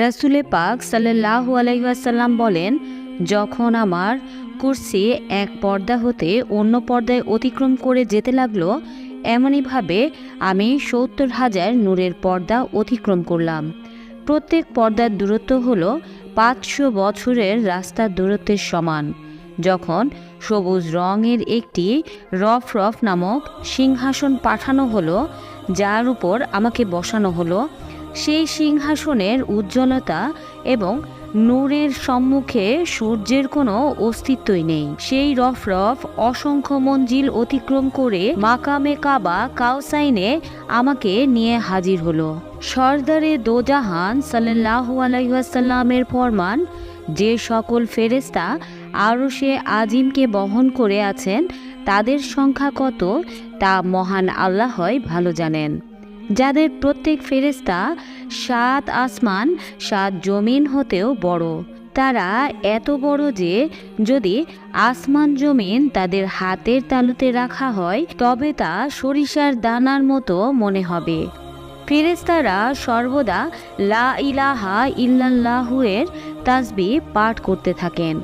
রাসুলে পাক সাল্লাহ আলাইসাল্লাম বলেন, যখন আমার কুর্সি এক পর্দা হতে অন্য পর্দায় অতিক্রম করে যেতে লাগল, এমনইভাবে আমি সত্তর হাজার নূরের পর্দা অতিক্রম করলাম। প্রত্যেক পর্দার দূরত্ব হল পাঁচশো বছরের রাস্তার দূরত্বের সমান। যখন সবুজ রঙের একটি রফ রফ নামক সিংহাসন পাঠানো হলো, যার উপর আমাকে বসানো হলো সেই সিংহাসনের উজ্জ্বলতা এবং নূরের সম্মুখে সূর্যের কোনো অস্তিত্বই নেই। সেই রফ রফ অসংখ্য মঞ্জিল অতিক্রম করে মাকামে কাবা কাউসাইনে আমাকে নিয়ে হাজির হলো। সর্দারে দোজাহান সাল্লাহ আলাইসাল্লামের ফরমান, যে সকল ফেরেস্তা আরও সে আজিমকে বহন করে আছেন, তাদের সংখ্যা কত তা মহান আল্লাহই ভালো জানেন। যাদের প্রত্যেক ফেরেস্তা সাত আসমান, সাত জমিন হতেও বড়। তারা এত বড় যে, যদি আসমান জমিন তাদের হাতের তালুতে রাখা হয়, তবে তা সরিষার দানার মতো মনে হবে। ফেরেস্তারা সর্বদা লা ইলাহা ইল্লাল্লাহুয়ের তাসবি পাঠ করতে থাকেন।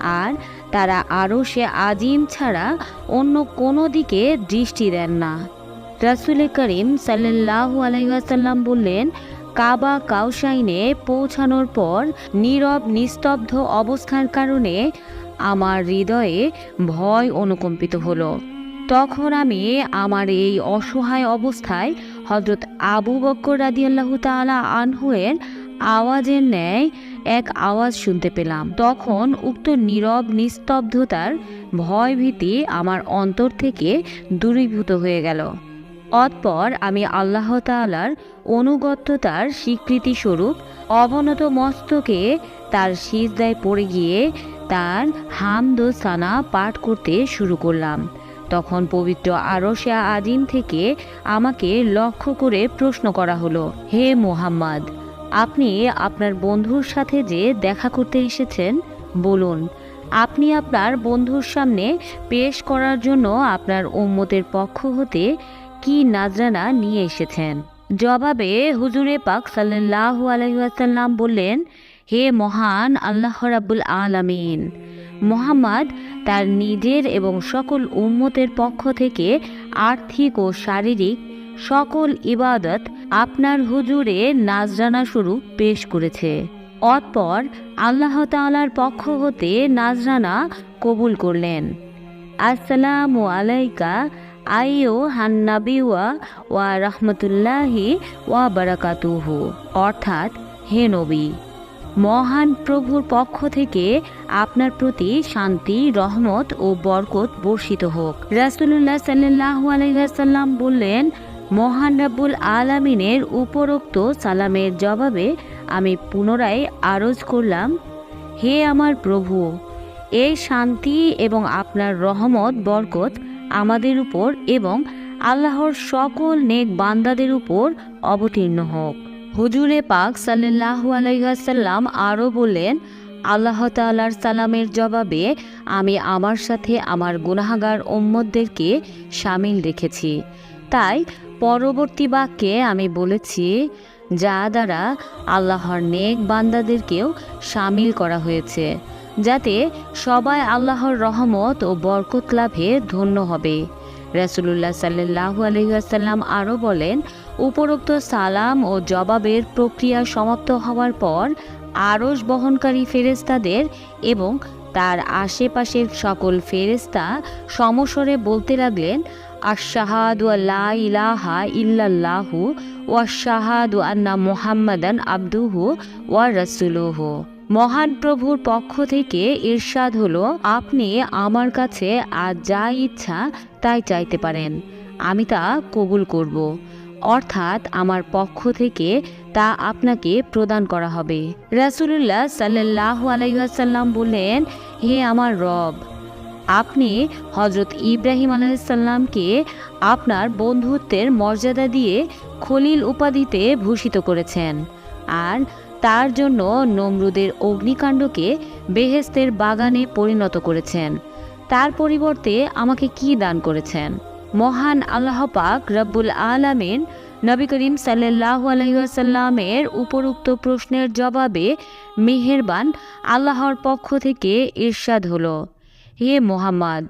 আর তারা আরও সে আজিম ছাড়া অন্য কোনো দিকে দৃষ্টি দেন না। রাসুল করিম সাল্লাহ আলাইসাল্লাম বললেন, কাবা কাউসাইনে পৌঁছানোর পর নীরব নিস্তব্ধ অবস্থার কারণে আমার হৃদয়ে ভয় অনুকম্পিত হলো। তখন আমি আমার এই অসহায় অবস্থায় হজরত আবু বক্কর রাদিয়াল্লাহু তাআলা আনহুয়ের আওয়াজের ন্যায় এক আওয়াজ শুনতে পেলাম। তখন উক্ত নীরব নিস্তব্ধতার ভয় ভীতি আমার অন্তর থেকে দূরীভূত হয়ে গেল। অতপর আমি আল্লাহ তাআলার অনুগত্যতার স্বীকৃতি স্বরূপ অবনত মস্তকে তার সিজদায় পড়ে গিয়ে তার হামদ সানা পাঠ করতে শুরু করলাম। তখন পবিত্র আরশে আজিম থেকে আমাকে লক্ষ্য করে প্রশ্ন করা হলো, হে মোহাম্মদ, আপনি আপনার বন্ধুর সাথে যে দেখা করতে এসেছেন, বলুন, আপনি আপনার বন্ধুর সামনে পেশ করার জন্য আপনার উম্মতের পক্ষ হতে কি নাজরানা নিয়ে এসেছেন? জবাবে হুজুরে পাক সাল্লাহ আলহিহাসাল্লাম বললেন, হে মহান আল্লাহ রাব্বুল আলামিন, মোহাম্মদ তার নিজের এবং সকল উম্মতের পক্ষ থেকে আর্থিক ও শারীরিক সকল ইবাদত আপনার হুজুরে নাজরানা স্বরূপ পেশ করেছে। অতপর আল্লাহ তাআলার পক্ষ হতে নাজরানা কবুল করলেন। আসসালামু আলাইকা আইও হান্নাবি ওয়া রহমতুল্লাহি ওয়া বারাকাতুহু। অর্থাৎ, হে নবী, মহান প্রভুর পক্ষ থেকে আপনার প্রতি শান্তি, রহমত ও বরকত বর্ষিত হোক। রাসুল্লাহ সাল্লাহ আলহাম বললেন, মহান রাব্বুল আলামিনের উপরোক্ত সালামের জবাবে আমি পুনরায় আরজ করলাম, হে আমার প্রভু, এই শান্তি এবং আপনার রহমত, বরকত আমাদের উপর এবং আল্লাহর সকল নেক বান্দাদের উপর অবতীর্ণ হোক। হুজুরে পাক সাল্লাহু আলাইসাল্লাম আরও বললেন, আল্লাহ তাল্লার সালামের জবাবে আমি আমার সাথে আমার গুনাহাগার ওম্মদদেরকে সামিল রেখেছি। তাই পরবর্তী বাক্যে আমি বলেছি যা দ্বারা আল্লাহর নেক বান্দাদেরকেও সামিল করা হয়েছে। যাতে সবাই আল্লাহর রহমত ও বরকত লাভে ধন্য হবে। রাসুলুল্লাহ সাল্লাহু আলহিহাসাল্লাম আরও বলেন, উপরোক্ত সালাম ও জবাবের প্রক্রিয়া সমাপ্ত হওয়ার পর আরস বহনকারী ফেরেস্তাদের এবং তার আশেপাশের সকল ফেরেস্তা সমস্বরে বলতে লাগলেন আশাহাদু ইলাহা ইল্লাল্লাহু ওয়াশাহাদু আন্না মুহাম্মাদান আব্দুহু ওয়া রাসুলুহু। মহান প্রভুর পক্ষ থেকে ইরশাদ হলো, আপনি আমার কাছে আজ যা ইচ্ছা তাই চাইতে পারেন, আমি তা কবুল করব। অর্থাৎ আমার পক্ষ থেকে তা আপনাকে প্রদান করা হবে। রাসুলুল্লাহ সাল্লাহ আলাইসাল্লাম বললেন, হে আমার রব, আপনি হজরত ইব্রাহিম আলাইসাল্লামকে আপনার বন্ধুত্বের মর্যাদা দিয়ে খলিল উপাধিতে ভূষিত করেছেন। আর তার জন্য নমরুদের অগ্নিকাণ্ডকে বেহেস্তের বাগানে পরিণত করেছেন। তার পরিবর্তে আমাকে কি দান করেছেন? মহান আল্লাহ পাক রব্বুল আলামিন নবী করিম সাল্লাহ আলহিহাসাল্লামের উপরোক্ত প্রশ্নের জবাবে মেহেরবান আল্লাহর পক্ষ থেকে ইরশাদ হলো, হে মোহাম্মদ,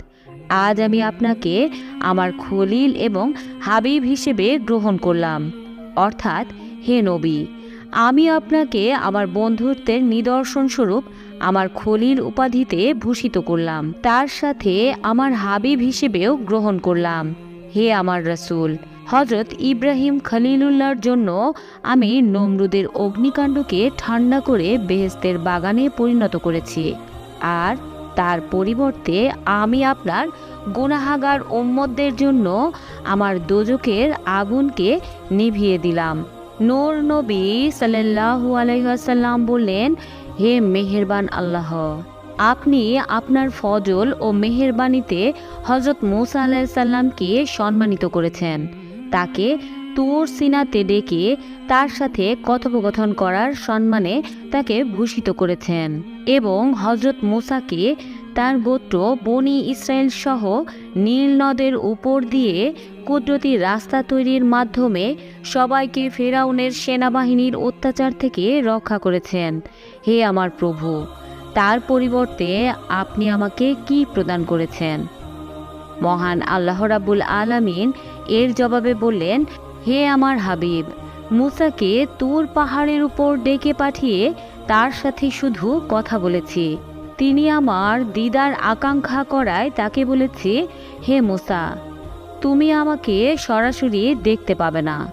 আজ আমি আপনাকে আমার খলিল এবং হাবিব হিসেবে গ্রহণ করলাম। অর্থাৎ হে নবী আমি আপনাকে আমার বন্ধুত্বের নিদর্শন স্বরূপ আমার খলিল উপাধিতে ভূষিত করলাম। তার সাথে আমার হাবিব হিসেবেও গ্রহণ করলাম। হে আমার রসুল হজরত ইব্রাহিম খলিলুল্লাহর জন্য আমি নমরুদের অগ্নিকাণ্ডকে ঠান্ডা করে বেহেস্তের বাগানে পরিণত করেছি। আর তার পরিবর্তে আমি আপনার গুনাহাগার ওম্মদদের জন্য আমার দোজকের আগুনকে নিভিয়ে দিলাম। নূর নবী সাল্লাহু আলাইসাল্লাম বললেন, হে মেহেরবান আল্লাহ, আপনি আপনার ফজল ও মেহেরবানিতে হজরত মুসা আলাইসাল্লামকে সম্মানিত করেছেন। তাকে তুর সিনাতে ডেকে তার সাথে কথোপকথন করার সম্মানে তাকে ভূষিত করেছেন এবং হজরত মুসাকে তার গোত্র বনি ইসরায়েল সহ নীল নদের উপর দিয়ে কুদরতি রাস্তা তৈরির মাধ্যমে সবাইকে ফেরাউনের সেনাবাহিনীর অত্যাচার থেকে রক্ষা করেছেন। হে আমার প্রভু, তার পরিবর্তে আপনি আমাকে কি প্রদান করেছেন? মহান আল্লাহ রাবুল আলামিন এর জবাবে বললেন হে আমার হাবিব, মুসাকে তুর পাহাড়ের উপর ডেকে পাঠিয়ে তার সাথে শুধু কথা বলেছি। তিনি আমার দিদার আকাঙ্ক্ষা করায় তাকে বলেছি, হে মুসা, তুমি আমাকে সরাসরি দেখতে পাবে না।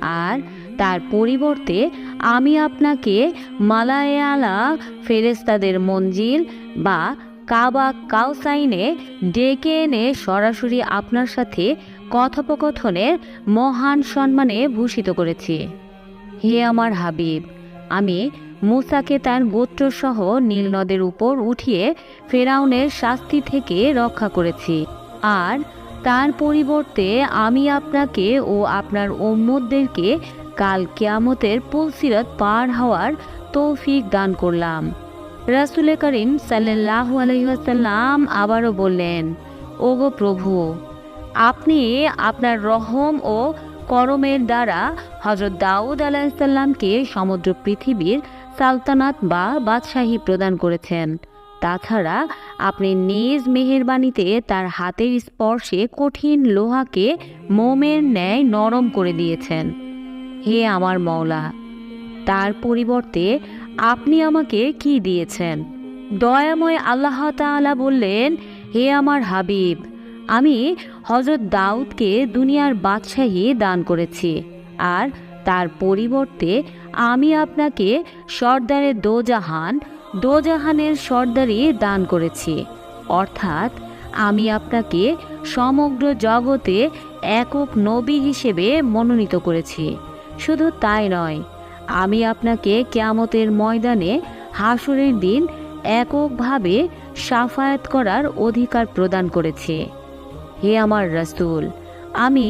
আর তার পরিবর্তে আমি আপনাকে মালায়ালা ফেরেস্তাদের মঞ্জিল বা কাবা কাউসাইনে ডেকে এনে সরাসরি আপনার সাথে কথোপকথনের মহান সম্মানে ভূষিত করেছি। হে আমার হাবিব, আমি মুসাকে তার গোত্রসহ নীল নদের উপর উঠিয়ে ফেরাউনের শাস্তি থেকে রক্ষা করেছি। আর তার পরিবর্তে আমি আপনাকে ও আপনার ওম্মদদেরকে কাল কেয়ামতের পুলসিরত পার হওয়ার তৌফিক দান করলাম। রাসুল করিম সাল্লাহ আলহিহাসাল্লাম আবারও বললেন, ওগো প্রভু আপনি আপনার রহম ও করমের দ্বারা হজরত দাউদ আলাহিসাল্লামকে সমুদ্র পৃথিবীর সালতানাত বা বাদশাহী প্রদান করেছেন। তাছাড়া আপনি নিজ মেহেরবানিতে তার হাতের স্পর্শে কঠিন লোহাকে মোমের ন্যায় নরম করে দিয়েছেন। হে আমার মওলা, তার পরিবর্তে আপনি আমাকে কি দিয়েছেন? দয়াময় আল্লাহ তাআলা বললেন, হে আমার হাবিব আমি হজরত দাউদকে দুনিয়ার বাদশাহী দান করেছি, আর তার পরিবর্তে আমি আপনাকে সর্দারে দোজাহান, দোজাহানের সর্দারি দান করেছি। অর্থাৎ আমি আপনাকে সমগ্র জগতে একক নবী হিসেবে মনোনীত করেছি। শুধু তাই নয়, আমি আপনাকে কেয়ামতের ময়দানে হাসুরের দিন এককভাবে সাফায়াত করার অধিকার প্রদান করেছে। হে আমার রাসূল, আমি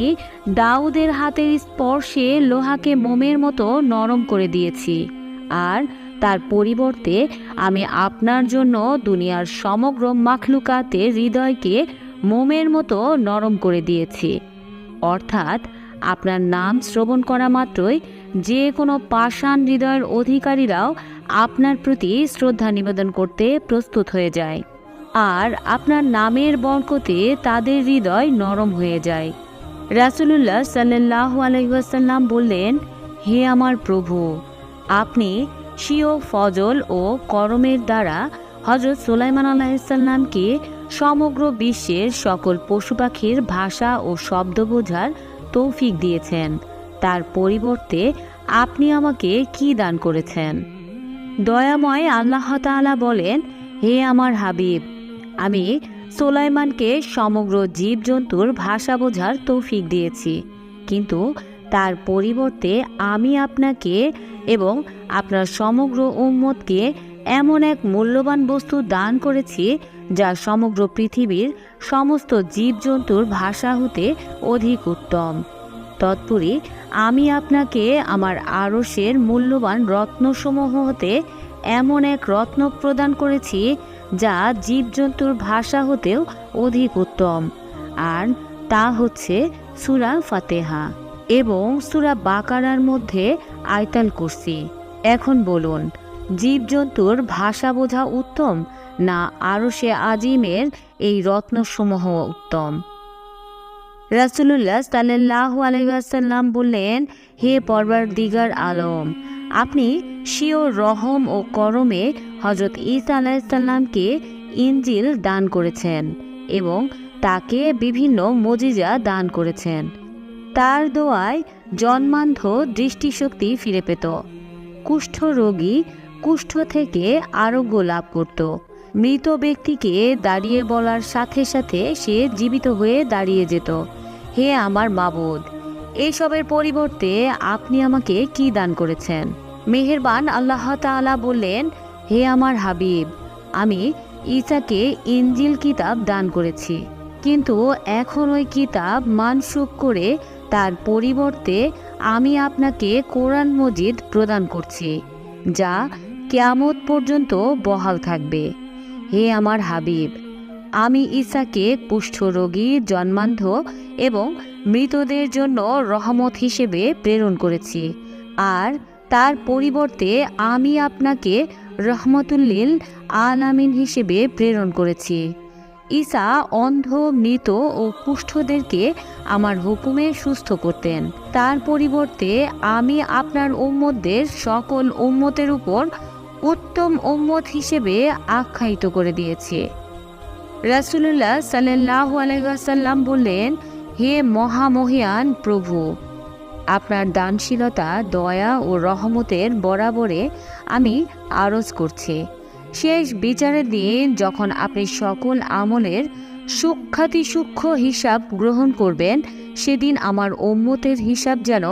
দাউদের হাতের স্পর্শে লোহাকে মোমের মতো নরম করে দিয়েছি, আর তার পরিবর্তে আমি আপনার জন্য দুনিয়ার সমগ্র মাখলুকাতে হৃদয়কে মোমের মতো নরম করে দিয়েছি। অর্থাৎ আপনার নাম শ্রবণ করা মাত্রই যে কোনো পাষাণ হৃদয়ের অধিকারীরাও আপনার প্রতি শ্রদ্ধা নিবেদন করতে প্রস্তুত হয়ে যায়। আর আপনার নামের বরকতে তাদের হৃদয় নরম হয়ে যায়। রাসুলুল্লাহ সাল্লাহ আলহিহাসাল্লাম বললেন, হে আমার প্রভু, আপনি স্বীয় ফজল ও করমের দ্বারা হজরত সুলাইমান আলাহিসাল্লামকে সমগ্র বিশ্বের সকল পশু পাখির ভাষা ও শব্দ বোঝার তৌফিক দিয়েছেন। তার পরিবর্তে আপনি আমাকে কি দান করেছেন? দয়াময় আল্লাহ বলেন, হে আমার হাবিব আমি সোলাইমানকে সমগ্র জীবজন্তুর ভাষা বোঝার তৌফিক দিয়েছি। কিন্তু তার পরিবর্তে আমি আপনাকে এবং আপনার সমগ্র উম্মতকে এমন এক মূল্যবান বস্তু দান করেছি, যা সমগ্র পৃথিবীর সমস্ত জীবজন্তুর ভাষা হতে অধিক উত্তম। তৎপরি আমি আপনাকে আমার আরসের মূল্যবান রত্নসমূহ হতে এমন এক রত্ন প্রদান করেছি যা জীবজন্তুর ভাষা হতেও অধিক উত্তম। আর তা হচ্ছে সুরা ফাতেহা এবং সুরা বাকারার মধ্যে আয়তাল কুরসি। এখন বলুন, জীবজন্তুর ভাষা বোঝা উত্তম না আরও সে আজিমের এই রত্নসমূহ উত্তম? রাসুলুল্লাহ সাল্লাহ আলহাসাল্লাম বললেন, হে পরবার দিগার আলম আপনি শিও রহম ও করমে হজরত ঈসা আলাইসাল্লামকে ইঞ্জিল দান করেছেন এবং তাকে বিভিন্ন মজিজা দান করেছেন। তার দোয়ায় জন্মান্ধ দৃষ্টিশক্তি ফিরে পেত, কুষ্ঠ রোগী কুষ্ঠ থেকে আরোগ্য লাভ করত। মৃত ব্যক্তিকে দাঁড়িয়ে বলার সাথে সাথে সে জীবিত হয়ে দাঁড়িয়ে যেত, হে আমার মাবুদ এইসবের পরিবর্তে আপনি আমাকে কি দান করেছেন? মেহেরবান আল্লাহ তাআলা বললেন, হে আমার হাবিব, আমি ঈসাকে ইঞ্জিল কিতাব দান করেছি, কিন্তু এখন ওই কিতাব মানসুখ করে তার পরিবর্তে আমি আপনাকে কোরআন মজিদ প্রদান করছি, যা কেয়ামত পর্যন্ত বহাল থাকবে। হে আমার হাবিব, আমি ঈসাকে কুষ্ঠরোগী জন্মান্ধ এবং মৃতদের জন্য রহমত হিসেবে প্রেরণ করেছি, আর তার পরিবর্তে আমি আপনাকে রহমতুল্লিল আলামিন হিসেবে প্রেরণ করেছি। ঈসা অন্ধ, মৃত ও কুষ্ঠদেরকে আমার হুকুমে সুস্থ করতেন। তার পরিবর্তে আমি আপনার উম্মতদের সকল উম্মতের উপর উত্তম উম্মত হিসেবে আখ্যায়িত করে দিয়েছি। রাসুলুল্লাহ সাল্লাহ আলাইসাল্লাম বললেন, হে মহামহিয়ান প্রভু আপনার দানশীলতা, দয়া ও রহমতের বরাবরে আমি আরজ করছি। শেষ বিচারের দিন যখন আপনি সকল আমলের সূক্ষাতি সূক্ষ্ম হিসাব গ্রহণ করবেন, সেদিন আমার উম্মতের হিসাব যেন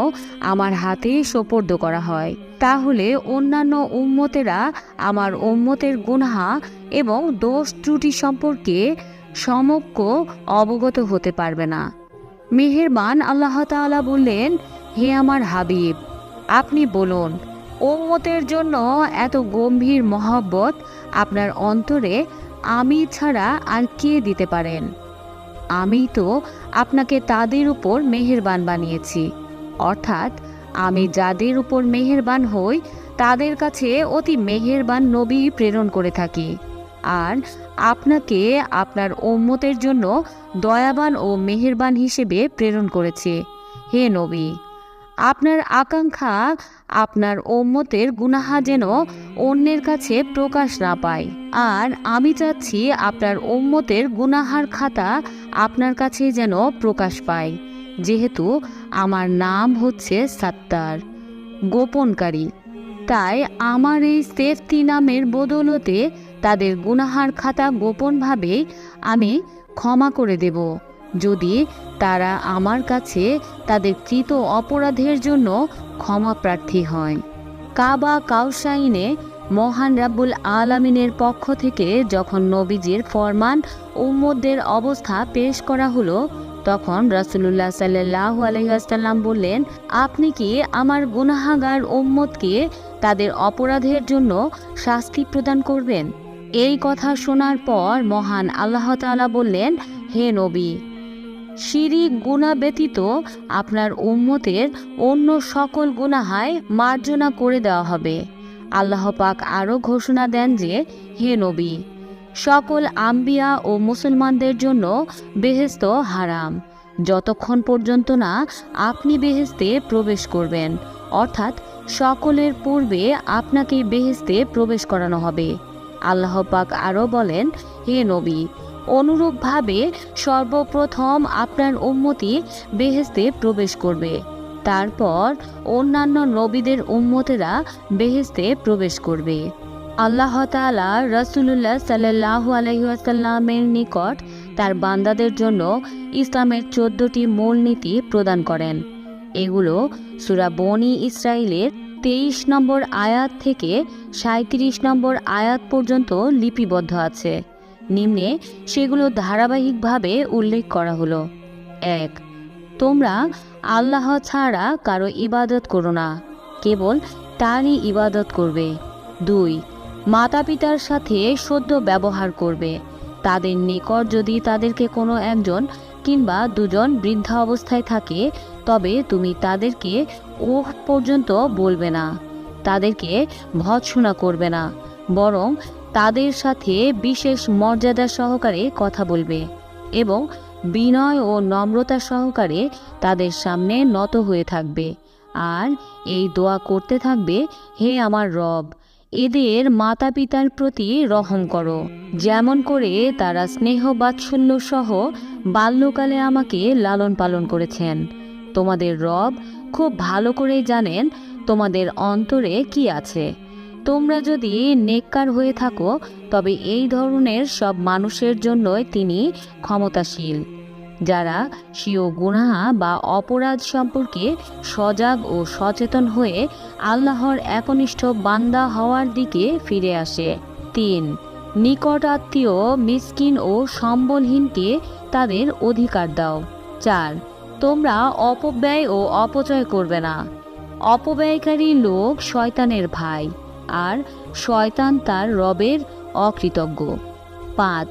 আমার হাতে সোপর্দ করা হয়। তাহলে অন্যান্য উম্মতেরা আমার উম্মতের গুনহা এবং দোষ ত্রুটি সম্পর্কে সমক্ষ অবগত হতে পারবে না। মেহেরবান আল্লাহ তাআলা বললেন হে আমার হাবিব, আপনি বলুন, উম্মতের জন্য এত গম্ভীর মহব্বত আপনার অন্তরে আমি ছাড়া আর কে দিতে পারেন? আমি তো আপনাকে তাদের উপর মেহেরবান বানিয়েছি। অর্থাৎ আমি যাদের উপর মেহেরবান হই, তাদের কাছে অতি মেহেরবান নবী প্রেরণ করে থাকি। আর আপনাকে আপনার ওম্মতের জন্য দয়াবান ও মেহেরবান হিসেবে প্রেরণ করেছে। হে নবী আপনার আকাঙ্ক্ষা আপনার ওম্মতের গুনাহা যেন অন্যের কাছে প্রকাশ না পায়। আর আমি চাচ্ছি আপনার ওম্মতের গুনাহার খাতা আপনার কাছে যেন প্রকাশ পায়, যেহেতু আমার নাম হচ্ছে সাত্তার, গোপনকারী। তাই আমার এই সেফতি নামের বদলতে তাদের গুনাহার খাতা গোপনভাবে আমি ক্ষমা করে দেব। যদি তারা আমার কাছে তাদের কৃত অপরাধের জন্য ক্ষমা প্রার্থী হয়। কাবা কাউসাইনে মহান রাব্বুল আলামিনের পক্ষ থেকে যখন নবীজির ফরমান উম্মদের অবস্থা পেশ করা হলো, তখন রাসুলুল্লাহ সাল্লাহ আলহিহাসাল্লাম বললেন, আপনি কি আমার গুনাহাগার উম্মতকে তাদের অপরাধের জন্য শাস্তি প্রদান করবেন? এই কথা শোনার পর মহান আল্লাহ তাআলা বললেন, হে নবী শিরিক গুণা ব্যতীত আপনার উম্মতের অন্য সকল গুনাহায় মার্জনা করে দেওয়া হবে। আল্লাহ পাক আরও ঘোষণা দেন যে, হে নবী, সকল আম্বিয়া ও মুসলমানদের জন্য বেহেস্ত হারাম। যতক্ষণ পর্যন্ত না আপনি বেহেস্তে প্রবেশ করবেন, অর্থাৎ সকলের পূর্বে আপনাকে বেহেস্তে প্রবেশ করানো হবে। আল্লাহ পাক আরও বলেন, হে নবী অনুরূপভাবে সর্বপ্রথম আপনার উম্মতি বেহেস্তে প্রবেশ করবে। তারপর অন্যান্য নবীদের উম্মতেরা বেহেস্তে প্রবেশ করবে। আল্লাহ তাআলা রাসূলুল্লাহ সাল্লাল্লাহু আলাইহি ওয়াসাল্লামের নিকট তার বান্দাদের জন্য ইসলামের চোদ্দটি মূলনীতি প্রদান করেন। এগুলো সূরা বনি ইসরাইলের তেইশ নম্বর আয়াত থেকে সাঁত্রিশ নম্বর আয়াত পর্যন্ত লিপিবদ্ধ আছে। নিম্নে সেগুলো ধারাবাহিকভাবে উল্লেখ করা হলো। এক, তোমরা আল্লাহ ছাড়া কারও ইবাদত করো না, কেবল তারই ইবাদত করবে। দুই মাতা পিতার সাথে সদ্য ব্যবহার করবে। তাদের নিকট যদি তাদেরকে কোনো একজন কিংবা দুজন বৃদ্ধা অবস্থায় থাকে, তবে তুমি তাদেরকে ওহ পর্যন্ত বলবে না, তাদেরকে ভৎসনা করবে না, বরং তাদের সাথে বিশেষ মর্যাদা সহকারে কথা বলবে এবং বিনয় ও নম্রতা সহকারে তাদের সামনে নত হয়ে থাকবে। আর এই দোয়া করতে থাকবে, হে আমার রব, এদের মাতা পিতার প্রতি রহম করো। যেমন করে তারা স্নেহ বাৎসল্য সহ বাল্যকালে আমাকে লালন পালন করেছেন। তোমাদের রব খুব ভালো করেই জানেন তোমাদের অন্তরে কি আছে। তোমরা যদি নেককার হয়ে থাকো, তবে এই ধরনের সব মানুষের জন্যই তিনি ক্ষমতাশীল, যারা স্বীয় গুনাহা বা অপরাধ সম্পর্কে সজাগ ও সচেতন হয়ে আল্লাহর একনিষ্ঠ বান্দা হওয়ার দিকে ফিরে আসে। তিন, নিকট আত্মীয়, মিসকিন ও সম্বলহীনকে তাদের অধিকার দাও। চার, তোমরা অপব্যয় ও অপচয় করবে না। অপব্যয়কারী লোক শয়তানের ভাই। আর শয়তান তার রবের অকৃতজ্ঞ। পাঁচ,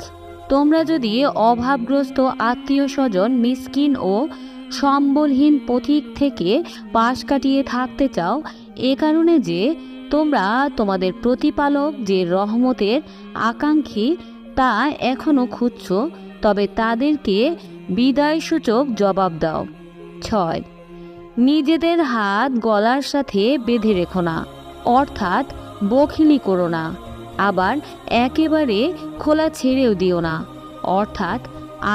তোমরা যদি অভাবগ্রস্ত আত্মীয় স্বজন মিসকিন ও সম্বলহীন পথিক থেকে পাশ কাটিয়ে থাকতে চাও, এ কারণে যে তোমরা তোমাদের প্রতিপালক যে রহমতের আকাঙ্ক্ষী তা এখনও খুঁজছ, তবে তাদেরকে বিদায়সূচক জবাব দাও। ছয়, নিজেদের হাত গলার সাথে বেঁধে রেখো না। অর্থাৎ বখিলি করো না, আবার একেবারে খোলা ছেড়েও দিও না, অর্থাৎ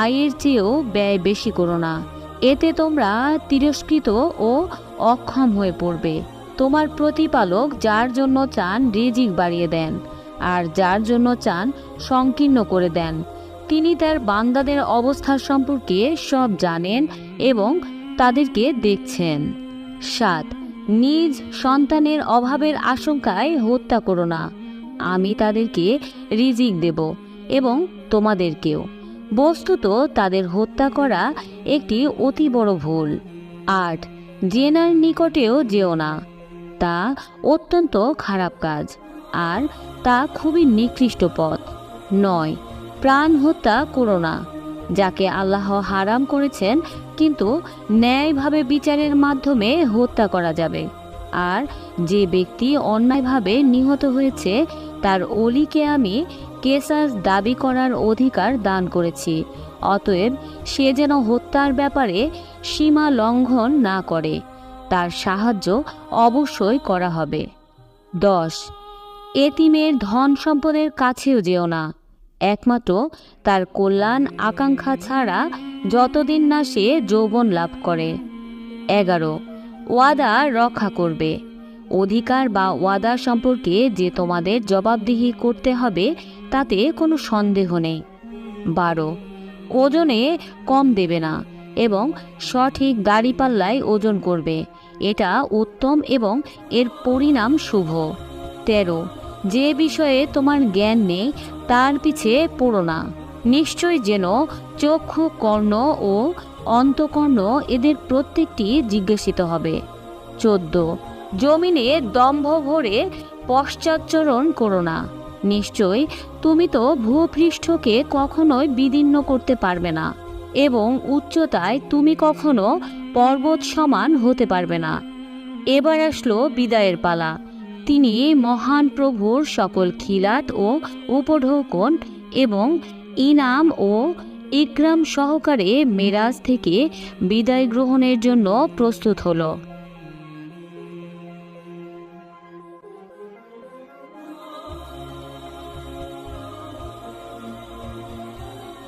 আয়ের চেয়েও ব্যয় বেশি করো না। এতে তোমরা তিরস্কৃত ও অক্ষম হয়ে পড়বে। তোমার প্রতিপালক যার জন্য চান রিজিক বাড়িয়ে দেন, আর যার জন্য চান সংকীর্ণ করে দেন। তিনি তার বান্দাদের অবস্থা সম্পর্কে সব জানেন এবং তাদেরকে দেখছেন। সাত নিজ সন্তানের অভাবের আশঙ্কায় হত্যা করো না। আমি তাদেরকে রিজিক দেব এবং তোমাদেরকেও। বস্তুত তাদের হত্যা করা একটি অতি বড় ভুল। আট, জেনার নিকটেও যেও না। তা অত্যন্ত খারাপ কাজ আর তা খুবই নিকৃষ্ট পথ। নয়, প্রাণ হত্যা করো না, যাকে আল্লাহ হারাম করেছেন কিন্তু ন্যায়ভাবে বিচারের মাধ্যমে হত্যা করা যাবে। আর যে ব্যক্তি অন্যায়ভাবে নিহত হয়েছে, তার অলিকে আমি কেসাস দাবি করার অধিকার দান করেছি। অতএব সে যেন হত্যার ব্যাপারে সীমা লঙ্ঘন না করে। তার সাহায্য অবশ্যই করা হবে। দশ। এতিমের ধন সম্পদের কাছেও যেও না। একমাত্র তার কল্যাণ আকাঙ্ক্ষা ছাড়া যতদিন না সে যৌবন লাভ করে। এগারো, ওয়াদা রক্ষা করবে। অধিকার বা ওয়াদা সম্পর্কে যে তোমাদের জবাবদিহি করতে হবে, তাতে কোনো সন্দেহ নেই। বারো, ওজনে কম দেবে না এবং সঠিক দাড়িপাল্লায় ওজন করবে। এটা উত্তম এবং এর পরিণাম শুভ। তেরো, যে বিষয়ে তোমার জ্ঞান নেই তার পিছে পড়ো না। নিশ্চয় যেন চক্ষু কর্ণ ও অন্তকর্ণ এদের প্রত্যেকটি জিজ্ঞাসিত হবে। চোদ্দ। জমিনে দম্ভ ভরে পশ্চাচ্চরণ করো না। নিশ্চয় তুমি তো ভূপৃষ্ঠকে কখনোই বিদীর্ণ করতে পারবে না এবং উচ্চতায় তুমি কখনো পর্বত সমান হতে পারবে না। এবার আসলো বিদায়ের পালা। তিনি মহান প্রভুর সকল খিলাত ও উপঢৌকন এবং ইনাম ও ইকরাম সহকারে মেরাজ থেকে বিদায় গ্রহণের জন্য প্রস্তুত হলো।